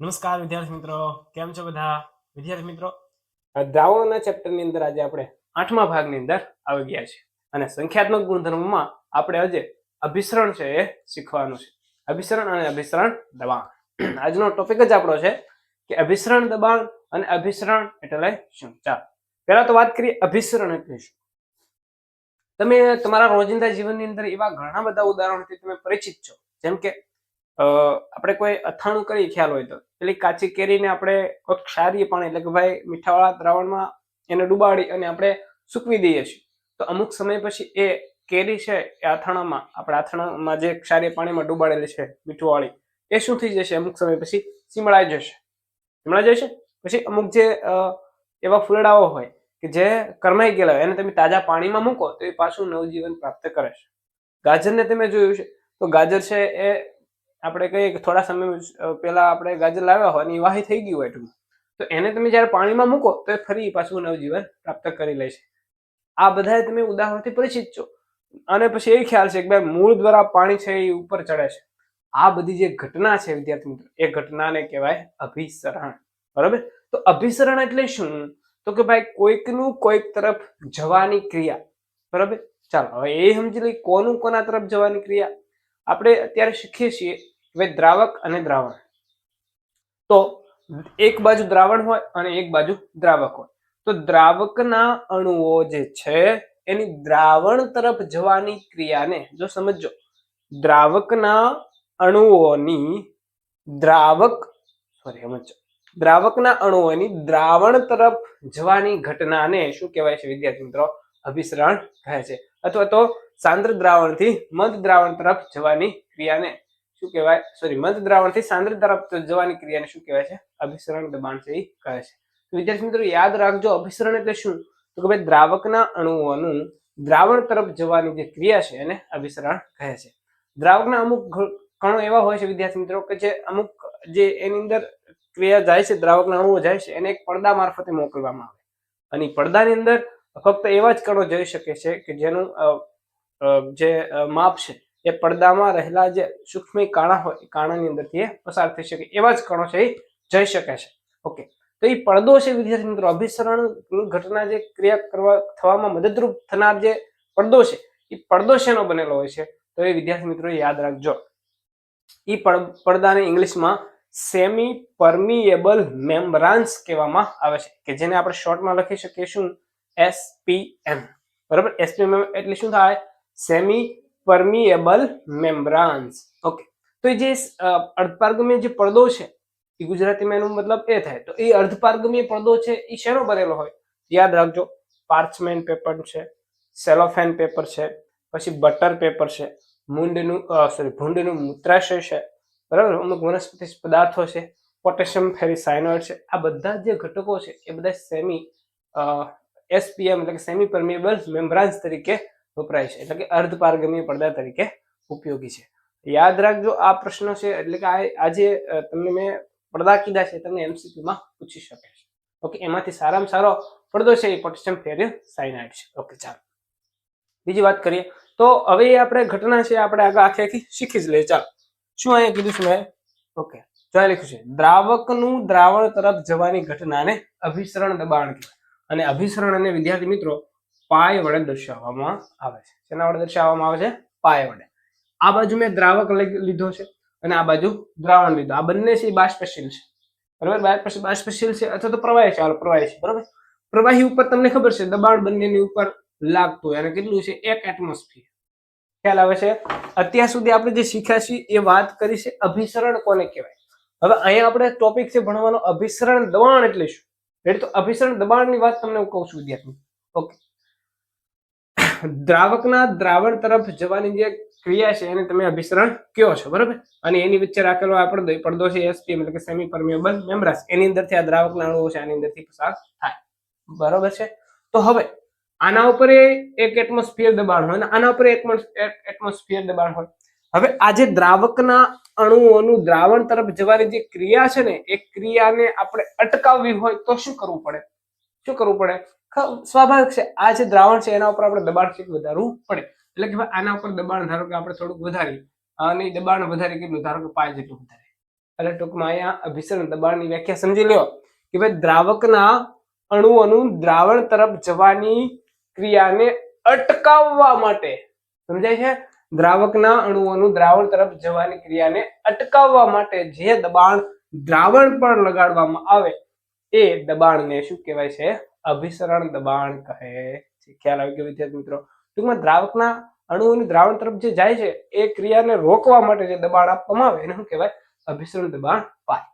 નમસ્કાર, વિદ્યાર્થી મિત્રો. કેમ છો બધા? વિદ્યાર્થી મિત્રો દ્રાવણોના ચેપ્ટરની અંદર આજે આપણે આઠમા ભાગની અંદર આવી ગયા છે અને સંખ્યાત્મક ગુણધર્મોમાં આપણે આજે અભિસરણ છે એ શીખવાનું છે. અભિસરણ અને અભિસરણ દબાણ. આજનો ટોપિક જ આપણો છે કે અભિસરણ દબાણ અને અભિસરણ એટલે શું? ચાલો, પહેલા તો વાત કરીએ અભિસરણ એટલે શું? તમે તમારા રોજિંદા જીવનની અંદર એવા ઘણા બધા ઉદાહરણોથી તમે પરિચિત છો. જેમ કે આપણે કોઈ અથાણું કરી ખ્યાલ હોય તો. પેલી કાચી કેરીને આપણે ક્ષારીય પાણી, એટલે કે ભાઈ મીઠાવાળા દ્રાવણમાં એને ડુબાડી અને આપણે સૂકવી દઈએ છીએ. તો અમુક સમય પછી એ કેરી છે એ આથાણામાં આપણે આથાણામાં જે ક્ષારીય પાણીમાં ડુબાડેલી છે મીઠુંવાળી, એ શું થઈ જશે અમુક સમય પછી સીમળાઈ જશે. સીમળાઈ જશે? પછી અમુક જે એવા ફૂલડાઓ હોય કે જે કરમાઈ ગયેલા હોય, એને તમે તાજા પાણીમાં મૂકો તો એ પાછું નવજીવન પ્રાપ્ત કરે છે. ગાજરને તમે જોયું છે તો ગાજર છે એ આપણે કહીએ કે થોડા સમય પહેલા આપણે ગાજર લાવ્યા હોય અને વાહી થઈ ગયું હોય એટલું. તો એને તમે જ્યારે પાણીમાં મૂકો, તો એ ફરી પાછું નવજીવન પ્રાપ્ત કરી લે છે. આ બધા તમે ઉદાહરણથી પરિચિત છો. અને પછી એ ખ્યાલ છે કે ભાઈ મૂળ દ્વારા પાણી છે એ ઉપર ચડે છે. આ બધી જે ઘટના છે, વિદ્યાર્થી મિત્રો, એ ઘટનાને કહેવાય અભિસરણ. બરાબર? તો અભિસરણ એટલે શું? તો કે ભાઈ કોઈકનું કોઈક તરફ જવાની ક્રિયા. બરાબર? ચાલો, હવે એ સમજી લઈ કોનું કોના તરફ જવાની ક્રિયા. આપણે અત્યારે શીખીએ છીએ ભાઈ દ્રાવક અને દ્રાવણ. તો એક બાજુ દ્રાવણ હોય અને એક બાજુ દ્રાવક હોય. તો દ્રાવકના અણુઓ જે છે, એની દ્રાવણ તરફ જવાની ક્રિયાને જો સમજો દ્રાવકના અણુઓની દ્રાવક સોરી સમજો દ્રાવકના અણુઓની દ્રાવણ તરફ જવાની ઘટનાને શું કહેવાય છે વિદ્યાર્થી મિત્રો? અભિસરણ કહે છે. અથવા તો સાંદ્ર દ્રાવણથી મધ દ્રાવણ તરફ જવાની ક્રિયાને શું કહેવાય? સોરી મધ દ્રાવણથી સાંદ્ર તરફ જવાની ક્રિયાને શું કહેવાય છે? અભિસરણ દબાણ છે એ કહે છે. વિદ્યાર્થી મિત્રો, યાદ રાખજો, અભિસરણ એટલે શું? તો કે ભાઈ દ્રાવકના અણુઓનું દ્રાવણ તરફ જવાની જે ક્રિયા છે એને અભિસરણ કહે છે. દ્રાવકના અમુક કણો એવા હોય છે વિદ્યાર્થી મિત્રો કે જે અમુક જે એની અંદર ક્રિયા જાય છે, દ્રાવકના અણુઓ જાય છે એને એક પડદા મારફતે મોકલવામાં આવે. અને પડદાની અંદર ફક્ત એવા જ કણો જઈ શકે છે કે જેનું જે માપ છે એ પડદામાં રહેલા જે સૂક્ષ્મ કાણા હોય કાણાની અંદરથી એ પસાર થઈ શકે, એવા જ કણો છે એ જઈ શકે છે. ઓકે તો એ પડદો છે વિદ્યાર્થી મિત્રો, અભિસરણ ઘટના જે ક્રિયા કરવા, થવામાં મદદરૂપ થનાર જે પડદો છે એ પડદો શેનો બનેલો હોય છે? તો એ વિદ્યાર્થી મિત્રો યાદ રાખજો. એ પડદાને ઇંગ્લિશમાં સેમી પરમિએબલ મેમ્બ્રાન્સ કહેવામાં આવે છે, કે જેને આપણે શોર્ટમાં લખી શકીએ શું? એસપીએમ બરાબર? એસપીએમ એટલે શું થાય? સેમી પરમિએબલ મેમ્બ્રાન્સ ઓકે તો જે અર્ધપારગમીય જે પડદો છે, એ ગુજરાતીમાં એનો મતલબ એ થાય. તો એ અર્ધપારગમીય પડદો છે, એ શેનો બનેલો હોય? યાદ રાખજો પાર્ચમેન્ટ પેપર છે સેલોફેન પેપર છે, પછી બટર પેપર છે, મૂંડનું સોરી ભૂંડનું મૂત્રાશય છે, બરાબર? અમુક વનસ્પતિ પદાર્થો છે પોટેશિયમ ફેરિસાયનોઇડ છે, આ બધા જે ઘટકો છે, એ બધા સેમી એસપીએમ એટલે કે સેમી પરમિએબલ મેમ્બ્રાન્સ તરીકે વપરાય છે. એટલે કે અર્ધપારગમીય પડદા તરીકે ઉપયોગી છે. યાદ રાખજો આ પ્રશ્ન છે, એટલે કે આજે તમને મેં પડદા કીધા છે, તમને એમસીક્યુમાં પૂછી શકે છે. ઓકે, એમાંથી સારામાં સારો પડદો છે એ પોટેશિયમ ફેરિસાયનાઇડ છે. ઓકે, ચાલો. બીજી વાત કરીએ. તો હવે આપણે ઘટના છે, આપણે આગળ આખી આખી શીખી જ લઈએ. ચાલો. શું અહીંયા કીધું છે મેં? ઓકે, જો લખ્યું છે, દ્રાવકનું દ્રાવણ તરફ જવાની ઘટનાને અભિસરણ દબાણ કહેવાય. અને અભિસરણ અને વિદ્યાર્થી મિત્રો પાય વડે દર્શાવવામાં આવે છે. શેના વડે દર્શાવવામાં આવે છે? પાય વડે. આ બાજુ મેં દ્રાવક લીધો છે અને આ બાજુ દ્રાવણ લીધો. આ બંને છે બાષ્પશીલ છે. બરાબર? બાષ્પ- બાષ્પશીલ છે અથવા તો પ્રવાહી છે? પ્રવાહી છે. બરાબર? પ્રવાહી ઉપર તમને ખબર છે, દબાણ બંનેની ઉપર લાગતું એને કેટલું છે? એક એટમોસ્ફિયર ખ્યાલ આવે છે? અત્યાર સુધી આપણે જે શીખ્યા છીએ, એ વાત કરી છે અભિસરણ કોને કહેવાય? હવે અહીંયા આપણે ટોપિક છે ભણવાનો અભિસરણ દબાણ એટલે શું? એટલે તો અભિસરણ દબાણની વાત તમને હું કહું છું, વિદ્યાર્થી. ઓકે દ્રાવકના દ્રાવણ તરફ જવાની જે ક્રિયા છે એને તમે અભિસરણ કયો છો, બરાબર? અને એની વચ્ચે રાખેલો આ પડદો પડદો છે એસપી એટલે કે સેમી પરમિએબલ મેમ્બ્રાસ એની અંદરથી આ દ્રાવકના અણુઓ છે, આની અંદરથી પસાર થાય. બરાબર છે? તો હવે, આના ઉપર એક એટમોસ્ફિયર દબાણ હોય અને આના ઉપર એક એટમોસ્ફિયર દબાણ હોય. હવે આ જે દ્રાવકના અણુઓનું દ્રાવણ તરફ જવાની જે ક્રિયા છે ને, એ ક્રિયાને આપણે અટકાવવી હોય તો શું કરવું પડે? શું કરવું પડે? સ્વાભાવિક છે. આ જે દ્રાવણ છે, એના ઉપર આપણે દબાણ છે વધારવું પડે? એટલે કે ભાઈ આના ઉપર દબાણ ધારો કે આપણે થોડુંક વધારીએ, અને દબાણ વધારી કેટલું? ધારો કે પાંચ જેટલું વધારે. એટલે ટૂંકમાં અહીંયા અભિસરણ દબાણની વ્યાખ્યા સમજી લ્યો કે ભાઈ દ્રાવકના અણુઓનું દ્રાવણ તરફ જવાની ક્રિયાને અટકાવવા માટે, સમજાય છે? દ્રાવકના અણુઓનું દ્રાવણ તરફ જવાની ક્રિયાને અટકાવવા માટે જે દબાણ દ્રાવણ પર લગાડવામાં આવે, એ દબાણને શું કહેવાય છે? અભિસરણ દબાણ કહે છે. ખ્યાલ આવી ગયો વિદ્યાર્થી મિત્રો? ટૂંકમાં દ્રાવકના અણુઓની દ્રાવણ તરફ જે જાય છે, એ ક્રિયાને રોકવા માટે જે દબાણ આપવામાં આવે, એને શું કહેવાય? અભિસરણ દબાણ પાય.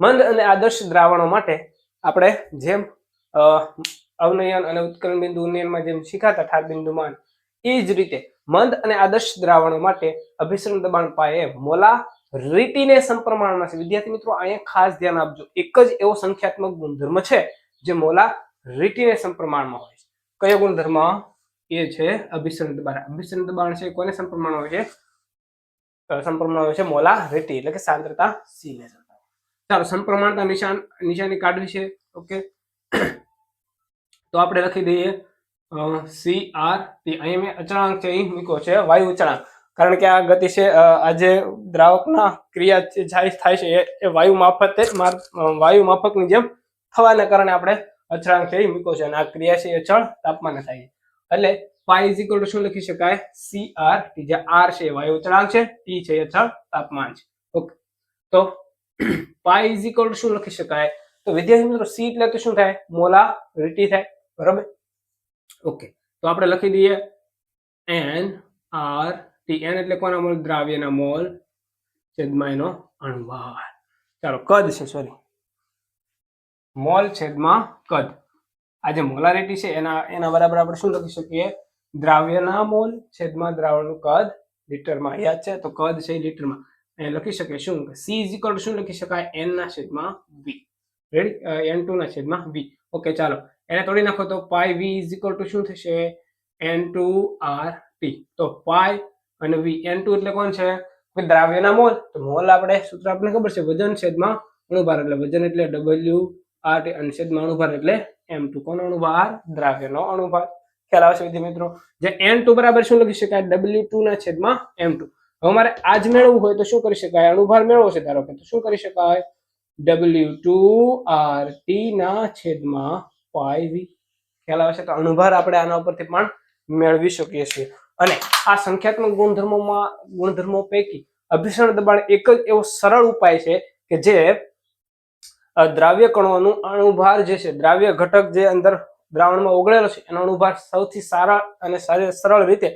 મંદ અને આદર્શ દ્રાવણો માટે આપણે જેમ અવનયન અને ઉત્કલન બિંદુ ઉન્નયનમાં જેમ શીખાતા ઠાર બિંદુમાન એ જ રીતે મંદ અને આદર્શ દ્રાવણો માટે અભિસરણ દબાણ પાયે મોલા રીતિને સંપ્રમાણમાં છે. વિદ્યાર્થી મિત્રો, અહીંયા ખાસ ધ્યાન આપજો. એક જ એવો સંખ્યાત્મક ગુણધર્મ છે જે મોલા રીતિને સમપ્રમાણમાં હોય છે. કયો ગુણધર્મ એ છે? અભિસરણ દબાણ. અભિસરણ દબાણ છે કોને સમપ્રમાણ હોય છે? સંપ્રમાણ હોય છે મોલા રીતિ એટલે કે સાંદ્રતા સી ને ચાલો, સંપ્રમાણતા નિશાન, નિશાની કાઢવી છે. ઓકે. તો આપણે લખી દઈએ સી, આર, ટી. અહીં મેં અચળાંક છે, અહીં મૂક્યો છે, વાયુ અચળાંક. કારણ કે આ ગતિ છે આ જે દ્રાવકના ક્રિયા જાય થાય છે, એ- વાયુ માફતે વાયુ માફકની જેમ થવાના કારણે આપણે અચળાંક છે એ મૂક્યો છે અને આ ક્રિયા છે એ અચળ તાપમાને થાય છે. એટલે પાઈ ઇઝ ઇક્વલ ટુ શું લખી શકાય? સી આર જે આર છે વાયુ અચળાંક છે ટી છે અચળ તાપમાન છે. ઓકે તો પાઈ ઇઝ ઇક્વલ ટુ શું લખી શકાય? તો વિદ્યાર્થી મિત્રો સી એટલે તો શું થાય? મોલા રીટી થાય. બરાબર? ઓકે તો આપણે લખી દઈએ એન આર ટી એન એટલે કોના મોલ? દ્રાવ્યના મોલ. છેદમાં એનો અણુભાર ચાલો, કદ છે સોરી મોલ છેદમાં કદ. આ જે મોલારિટી છે, એના એના બરાબર આપણે શું લખી શકીએ? દ્રાવ્યના મોલ છેદમાં દ્રાવણનું કદ, લીટરમાં યાદ છે, તો કદ છે લીટરમાં. એ લખી શકે શું? સી ઇઝ ઇક્વલ શું લખી શકાય? એન ના છેદમાં વી રેડી એન ટુ ના છેદમાં વી ઓકે ચાલો. એને તોડી નાખો તો pi V is equal to શું થશે? એન ટુ આર ટી તો પાય અને વી એન ટુ એટલે કોણ છે? દ્રાવ્યના મોલ. તો મોલ આપણે સૂત્ર આપણને ખબર છે, વજન છેદમાં અણુભાર. એટલે વજન એટલે ડબલ્યુ આર ટી અને છેદમાં અણુભાર એટલે એમ ટુ કોનો અણુભાર? દ્રાવ્યનો અણુભાર. ખ્યાલ આવશે વિદ્યાર્થી મિત્રો? જે એન ટુ બરાબર શું લખી શકાય? ડબલ્યુ ટુ ના છેદમાં એમ ટુ. હવે મારે આજ મેળવવું હોય તો શું કરી શકાય? અણુભાર મેળવો છે ધારો કે, તો શું કરી શકાય? ડબલ્યુ ટુ આર ટી ના છેદમાં પાઈ વી. ખ્યાલ આવશે તો અણુભાર આપણે આના ઉપરથી પણ મેળવી શકીએ છીએ. અને આ સંખ્યાત્મક ગુણધર્મોમાં ગુણધર્મો પૈકી અભિસરણ દબાણ એક જ એવો સરળ ઉપાય છે કે જે દ્રાવ્ય કણોનું અણુભાર જે છે, દ્રાવ્ય ઘટક જે અંદર દ્રાવણમાં ઓગળેલો છે, એનો અણુભાર સૌથી સારા અને સારી સરળ રીતે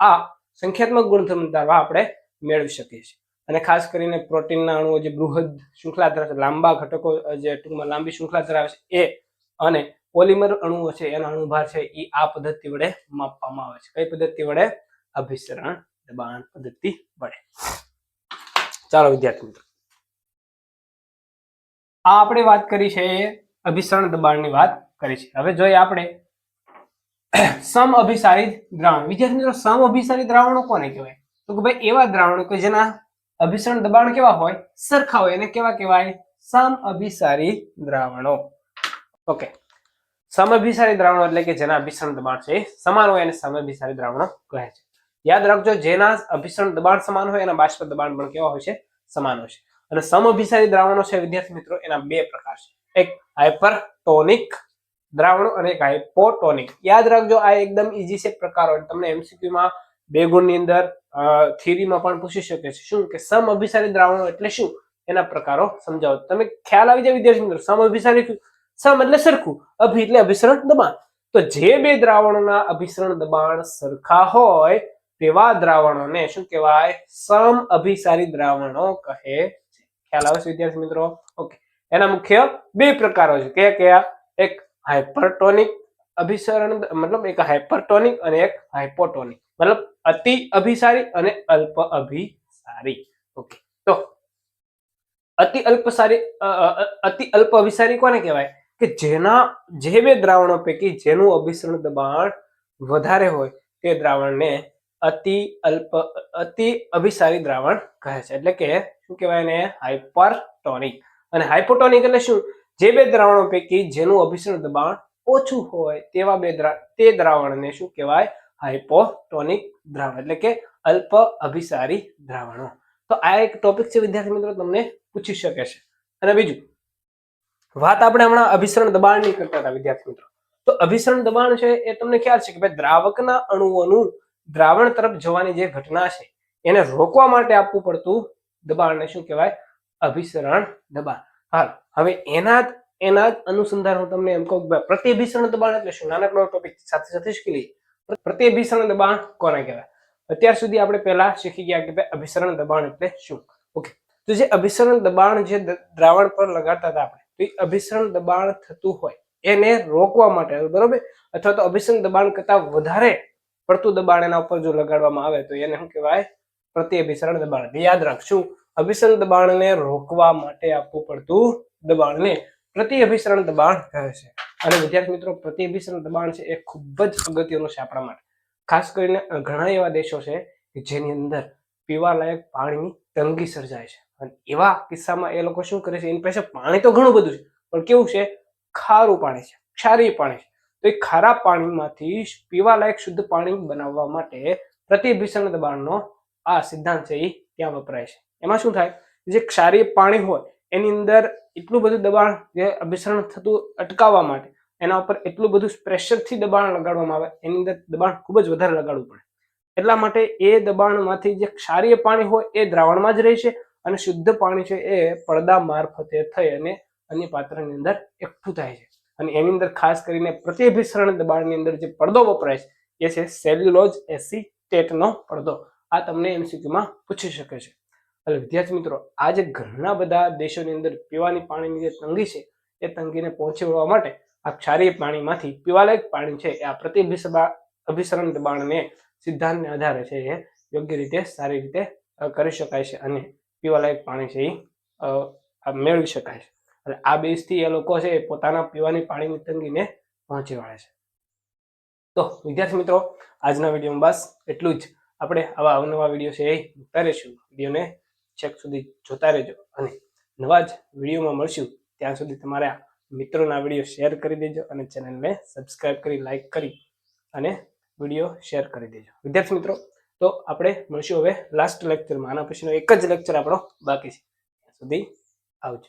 આ સંખ્યાત્મક ગુણધર્મ દ્વારા આપણે મેળવી શકીએ છીએ. અને ખાસ કરીને પ્રોટીનના અણુઓ જે બૃહદ શૃંખલા ધરાવે છે, લાંબા ઘટકો જે ટૂંકમાં લાંબી શૃંખલા ધરાવે છે, એ અને પોલિમર અણુઓ છે, એનો અણુભાર છે એ આ પદ્ધતિ વડે માપવામાં આવે છે. કઈ પદ્ધતિ વડે? અભિસરણ દબાણ પદ્ધતિ વડે. ચાલો વિદ્યાર્થી મિત્રો. આ આપણે વાત કરી છે એ અભિસરણ દબાણની વાત કરી છે. હવે જોઈએ આપણે સમ અભિસારી દ્રાવણ. વિદ્યાર્થી મિત્રો, સમ અભિસારી દ્રાવણો કોને કહેવાય? તો કે ભાઈ એવા દ્રાવણો કે જેના અભિસરણ દબાણ કેવા હોય? સરખા હોય. એને કેવા કહેવાય? સમ અભિસારી દ્રાવણો. ઓકે સમઅભિસારી દ્રાવણો એટલે કે જેના અભિસરણ દબાણ છે સમાન હોય એને સમઅભિસારી દ્રાવણો કહે છે. યાદ રાખજો, જેના અભિસરણ દબાણ સમાન હોય એના બાષ્પ દબાણ પણ કેવા હોય છે? સમાન હોય છે. અને સમઅભિસારી દ્રાવણો છે, વિદ્યાર્થી મિત્રો, એના બે પ્રકાર છે. એક હાઇપરટોનિક દ્રાવણો અને એક હાઇપોટોનિક યાદ રાખજો, આ એકદમ ઈઝી છે, પ્રકાર. તમને એમસીક્યુમાં બે ગુણની અંદર થિયરીમાં પણ પૂછી શકે છે. શું કે સમ અભિસારી દ્રાવણો એટલે શું? એના પ્રકારો સમજાવો. તમે ખ્યાલ આવી જાય વિદ્યાર્થી મિત્રો સમ અભિસારી સમ એટલે સરખું. અભિ એટલે અભિસરણ દબાણ. તો જે બે દ્રાવણોના અભિસરણ દબાણ સરખા હોય, તેવા દ્રાવણોને શું કહેવાય? સમ અભિસારી દ્રાવણો કહે ખ્યાલ આવશે વિદ્યાર્થી મિત્રો? ઓકે એના મુખ્ય બે પ્રકારો છે. કયા કયા? એક હાઇપરટોનિક અભિસરણ, મતલબ એક હાઇપરટોનિક અને એક હાઇપોટોનિક મતલબ અતિ અભિસારી અને અલ્પ અભિસારી. ઓકે તો અતિ અલ્પસારી અતિ અલ્પ અભિસારી કોને કહેવાય? કે જેના, જે બે દ્રાવણો પૈકી જેનું અભિસરણ દબાણ વધારે હોય, તે દ્રાવણને અતિ અલ્પ, અતિ અભિસારી દ્રાવણ કહે છે. એટલે કે શું કહેવાય એને? હાઇપરટોનિક અને હાઇપોટોનિક એટલે શું? જે બે દ્રાવણો પૈકી જેનું અભિસરણ દબાણ ઓછું હોય તેવા બે તે દ્રાવણને શું કહેવાય? હાઇપોટોનિક દ્રાવણ. એટલે કે અલ્પ અભિસારી દ્રાવણો. તો આ એક ટોપિક છે વિદ્યાર્થી મિત્રો, તમને પૂછી શકે છે. અને બીજું, વાત આપણે હમણાં અભિસરણ દબાણની કરતા હતા વિદ્યાર્થી મિત્રો. તો અભિસરણ દબાણ છે એ તમને ખ્યાલ છે કે ભાઈ દ્રાવકના અણુઓનું દ્રાવણ તરફ જવાની જે ઘટના છે, એને રોકવા માટે આપવું પડતું દબાણને શું કહેવાય? અભિસરણ દબાણ. હાલ, હવે એના જ એના જ અનુસંધાન હું તમને એમ કહું ભાઈ દબાણ એટલે શું? નાનકડો ટોપિક સાથે સાથે શીખી લઈએ પ્રતિઅભિસરણ દબાણ કોને કહેવાય? અત્યાર સુધી આપણે પહેલા શીખી ગયા કે ભાઈ અભિસરણ દબાણ એટલે શું? ઓકે. તો જે અભિસરણ દબાણ જે દ્રાવણ પર લગાડતા હતા આપણે, તો એ અભિસરણ દબાણ થતું હોય, એને રોકવા માટે, બરોબર? અથવા તો અભિસરણ દબાણ કરતા વધારે પડતું દબાણ એના ઉપર જો લગાડવામાં આવે તો એને શું કહેવાય? પ્રતિઅભિસરણ દબાણ. એટલે યાદ રાખશું અભિસરણ દબાણને રોકવા માટે આપવું પડતું દબાણને પ્રતિઅભિસરણ દબાણ કહે છે. અને વિદ્યાર્થી મિત્રો પ્રતિઅભિસરણ દબાણ છે એ ખૂબ જ અગત્યનું છે આપણા માટે. ખાસ કરીને ઘણા એવા દેશો છે કે જેની અંદર પીવાલાયક પાણીની તંગી સર્જાય છે. અને એવા કિસ્સામાં એ લોકો શું કરે છે? એની પાસે પાણી તો ઘણું બધું છે, પણ કેવું છે? ખારું પાણી છે, ક્ષારીય પાણી છે. તો એ ખારા પાણીમાંથી પીવાલાયક શુદ્ધ પાણી બનાવવા માટે પ્રતિભીષણ દબાણનો આ સિદ્ધાંત છે એ ત્યાં વપરાય છે. એમાં શું થાય? જે ક્ષારીય પાણી હોય, એની અંદર એટલું બધું દબાણ જે અભિસરણ થતું અટકાવવા માટે, એના ઉપર એટલું બધું પ્રેશરથી દબાણ લગાડવામાં આવે, એની અંદર દબાણ ખૂબ જ વધારે લગાડવું પડે. એટલા માટે એ દબાણમાંથી જે ક્ષારીય પાણી હોય, એ દ્રાવણમાં જ રહે છે અને શુદ્ધ પાણી છે એ પડદા મારફતે થઈ અને અન્ય પાત્રની અંદર એકઠું થાય છે. અને એની અંદર ખાસ કરીને પ્રતિભિસરણ દબાણની અંદર જે પડદો વપરાય છે, એ છે સેલ્યુલોઝ એસિટેટનો પડદો. આ તમને એમસીક્યુમાં પૂછી શકે છે. એટલે વિદ્યાર્થી મિત્રો, આજે ઘણા બધા દેશોની અંદર પીવાની પાણીની જે તંગી છે, એ તંગીને પહોંચી વળવા માટે આ ક્ષારીય પાણીમાંથી પીવાલાયક પાણી છે, એ આ પ્રતિભિસબા અભિસરણ દબાણને સિદ્ધાંતને આધારે છે, એ યોગ્ય રીતે, સારી રીતે કરી શકાય છે અને પીવાલાયક પાણી છે એ મેળવી શકાય છે. એટલે આ બેઝથી એ લોકો છે પોતાના પીવાની પાણીની તંગીને પહોંચી વળે છે. તો વિદ્યાર્થી મિત્રો, આજના વિડીયોમાં બસ એટલું જ. આપણે આવા અવનવા વીડિયો છે એ મૂકતા રહીશું. વિડીયોને છેક સુધી જોતા રહેજો અને નવા જ વિડીયોમાં મળશું. ત્યાં સુધી તમારા મિત્રોના વીડિયો શેર કરી દેજો અને ચેનલને સબસ્ક્રાઇબ કરી લાઈક કરી અને વીડિયો શેર કરી દેજો. વિદ્યાર્થી મિત્રો, તો આપણે મળશું હવે લાસ્ટ લેક્ચરમાં. આના પછીનો એક જ લેક્ચર આપણો બાકી છે. ત્યાં સુધી આવજો.